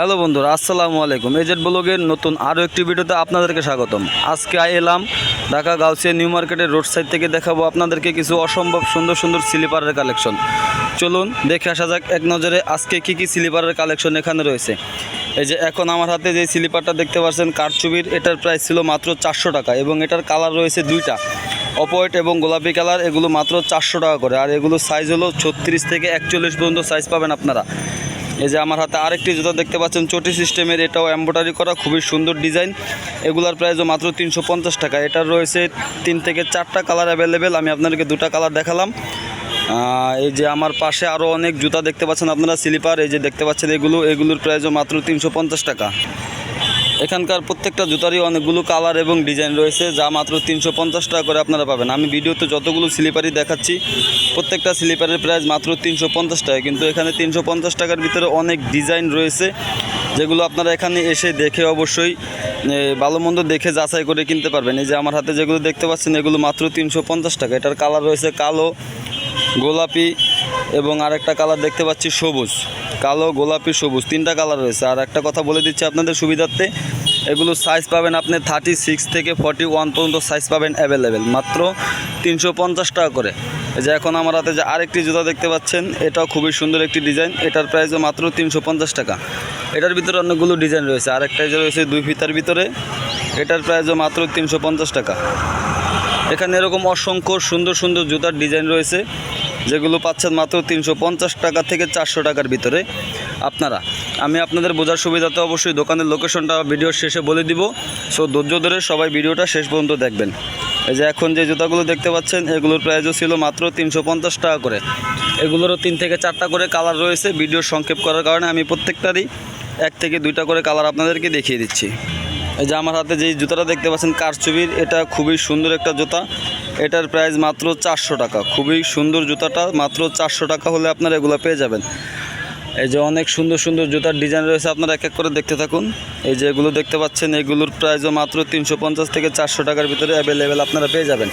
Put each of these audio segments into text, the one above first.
Hello বন্ধুরা, আসসালামু আলাইকুম। এজেড ব্লগের নতুন আরও একটি ভিডিওতে আপনাদেরকে স্বাগতম। আজকে এলাম ঢাকা গাউসিয়া নিউ মার্কেটের রোড সাইড থেকে দেখাবো আপনাদেরকে কিছু অসম্ভব সুন্দর সুন্দর স্লিপারের কালেকশন। চলুন দেখে আসা যাক এক নজরে আজকে কি কি স্লিপারের কালেকশন এখানে রয়েছে। এই যে এখন আমার হাতে যে স্লিপারটা দেখতে পাচ্ছেন কারচুবির এটার প্রাইস ছিল মাত্র চারশো টাকা এবং এটার কালার রয়েছে দুইটা। অপয়েট এবং গোলাপি কালার, এগুলো মাত্র চারশো টাকা করে। আর এগুলো সাইজ হলো ছত্রিশ থেকে একচল্লিশ পর্যন্ত সাইজ পাবেন আপনারা। এই যে আমার হাতে আরেকটি জুতা দেখতে পাচ্ছেন, চটি সিস্টেমের, এটাও এম্ব্রয়ডারি করা, খুবই সুন্দর ডিজাইন এগুলার প্রাইসও মাত্র তিনশো পঞ্চাশ টাকা। এটার রয়েছে তিন থেকে চারটা কালার অ্যাভেলেবেল আমি আপনাদেরকে দুটা কালার দেখালাম। এই যে আমার পাশে আরও অনেক জুতা দেখতে পাচ্ছেন আপনারা স্লিপার এই যে দেখতে পাচ্ছেন এগুলো, এগুলোর প্রাইসও মাত্র তিনশো পঞ্চাশ টাকা। এখানকার প্রত্যেকটা জুতারই অনেকগুলো কালার এবং ডিজাইন রয়েছে, যা মাত্র তিনশো পঞ্চাশ টাকা করে আপনারা পাবেন। আমি ভিডিওতে যতগুলো স্লিপারই দেখাচ্ছি, প্রত্যেকটা স্লিপারের প্রাইস মাত্র তিনশো পঞ্চাশ টাকা। কিন্তু এখানে তিনশো পঞ্চাশ টাকার ভিতরে অনেক ডিজাইন রয়েছে, যেগুলো আপনারা এখানে এসে দেখে অবশ্যই ভালো মন্দ দেখে যাচাই করে কিনতে পারবেন। এই যে আমার হাতে যেগুলো দেখতে পাচ্ছেন, এগুলো মাত্র তিনশো পঞ্চাশ টাকা। এটার কালার রয়েছে কালো, গোলাপি এবং আরেকটা কালার দেখতে পাচ্ছি সবুজ। কালো, গোলাপি, সবুজ, তিনটা কালার রয়েছে। আর একটা কথা বলে দিচ্ছি আপনাদের সুবিধার্থে, এগুলো সাইজ পাবেন আপনি থার্টি সিক্স থেকে ফর্টি ওয়ান পর্যন্ত সাইজ পাবেন অ্যাভেলেবেল মাত্র তিনশো পঞ্চাশ টাকা করে। এই যে এখন আমার হাতে যে আরেকটি জুতা দেখতে পাচ্ছেন, এটাও খুবই সুন্দর একটি ডিজাইন এটার প্রাইসও মাত্র তিনশো পঞ্চাশ টাকা। এটার ভিতরে অনেকগুলো ডিজাইন রয়েছে আরেকটা যে রয়েছে দুই ফিতার ভিতরে, এটার প্রাইসও মাত্র তিনশো পঞ্চাশ টাকা। এখানে এরকম অসংখ্য সুন্দর সুন্দর জুতার ডিজাইন রয়েছে। যেগুলো পাচ্ছেন মাত্র তিনশো পঞ্চাশ টাকা থেকে চারশো টাকার ভিতরে। আপনারা, আমি আপনাদের বোঝার সুবিধাতে অবশ্যই দোকানের লোকেশনটা ভিডিওর শেষে বলে দিব। সো ধৈর্য ধরে সবাই ভিডিওটা শেষ পর্যন্ত দেখবেন। এই যে এখন যে জুতাগুলো দেখতে পাচ্ছেন, এগুলোর প্রাইসও ছিল মাত্র তিনশো পঞ্চাশ টাকা করে। এগুলোরও তিন থেকে চারটা করে কালার রয়েছে। ভিডিও সংক্ষেপ করার কারণে আমি প্রত্যেকটারই এক থেকে দুইটা করে কালার আপনাদেরকে দেখিয়ে দিচ্ছি। যে আমার হাতে যে জুতাটা দেখতে পাচ্ছেন কারচুবির এটা খুবই সুন্দর একটা জুতা। এটার প্রাইস মাত্র চারশো টাকা। খুবই সুন্দর জুতাটা, মাত্র চারশো টাকা হলে আপনারা এগুলো পেয়ে যাবেন। এই যে অনেক সুন্দর সুন্দর জুতার ডিজাইন রয়েছে, আপনারা এক এক করে দেখতে থাকুন। এই যে এগুলো দেখতে পাচ্ছেন, এগুলোর প্রাইসও মাত্র তিনশো পঞ্চাশ থেকে চারশো টাকার ভিতরে অ্যাভেলেবেল আপনারা পেয়ে যাবেন।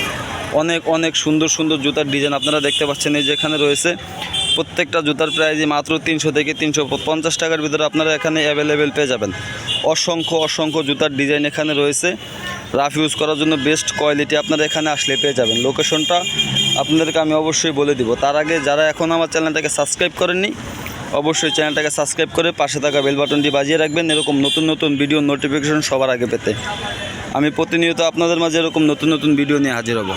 অনেক অনেক সুন্দর সুন্দর জুতার ডিজাইন আপনারা দেখতে পাচ্ছেন, এই যে এখানে রয়েছে। প্রত্যেকটা জুতার প্রাইসই মাত্র তিনশো থেকে তিনশো পঞ্চাশ টাকার ভিতরে আপনারা এখানে অ্যাভেলেবেল পেয়ে যাবেন। অসংখ্য অসংখ্য জুতার ডিজাইন এখানে রয়েছে। রাফ ইউজ করার জন্য বেস্ট কোয়ালিটি আপনারা এখানে আসলে পেয়ে যাবেন। লোকেশনটা আপনাদেরকে আমি অবশ্যই বলে দিব। তার আগে যারা এখন আমার চ্যানেলটাকে সাবস্ক্রাইব করেননি, অবশ্যই চ্যানেলটাকে সাবস্ক্রাইব করে পাশে থাকা বেল বাটনটি বাজিয়ে রাখবেন এরকম নতুন নতুন ভিডিও নোটিফিকেশন সবার আগে পেতে। আমি প্রতিনিয়ত আপনাদের মাঝে এরকম নতুন নতুন ভিডিও নিয়ে হাজির হব।